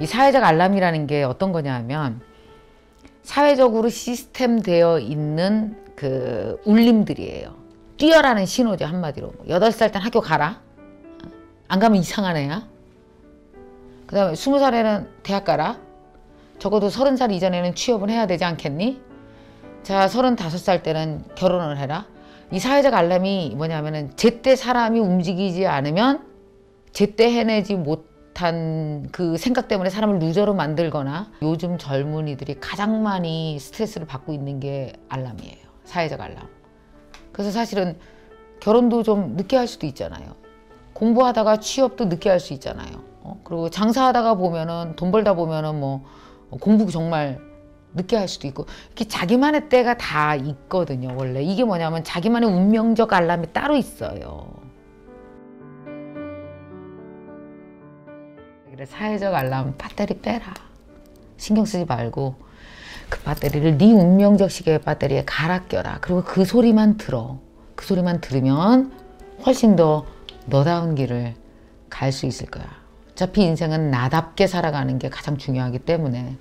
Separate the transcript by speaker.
Speaker 1: 이 사회적 알람이라는 게 어떤 거냐 하면 사회적으로 시스템 되어 있는 그 울림들이에요. 뛰어라는 신호죠 한마디로. 여덟 살땐 학교 가라. 안 가면 이상한 애야. 그 다음에 스무 살에는 대학 가라. 적어도 서른 살 이전에는 취업은 해야 되지 않겠니? 자, 서른다섯 살 때는 결혼을 해라. 이 사회적 알람이 뭐냐면은 제때 사람이 움직이지 않으면 제때 해내지 못 한 그 생각 때문에 사람을 루저로 만들거나 요즘 젊은이들이 가장 많이 스트레스를 받고 있는 게 알람이에요. 사회적 알람. 그래서 사실은 결혼도 좀 늦게 할 수도 있잖아요. 공부하다가 취업도 늦게 할 수 있잖아요. 어? 그리고 장사하다가 보면은 돈 벌다 보면은 뭐 공부 정말 늦게 할 수도 있고 이렇게 자기만의 때가 다 있거든요. 원래 이게 뭐냐면 자기만의 운명적 알람이 따로 있어요. 그래 사회적 알람 배터리 빼라. 신경 쓰지 말고 그 배터리를 네 운명적 시계의 배터리에 갈아 껴라. 그리고 그 소리만 들어. 그 소리만 들으면 훨씬 더 너다운 길을 갈 수 있을 거야. 어차피 인생은 나답게 살아가는 게 가장 중요하기 때문에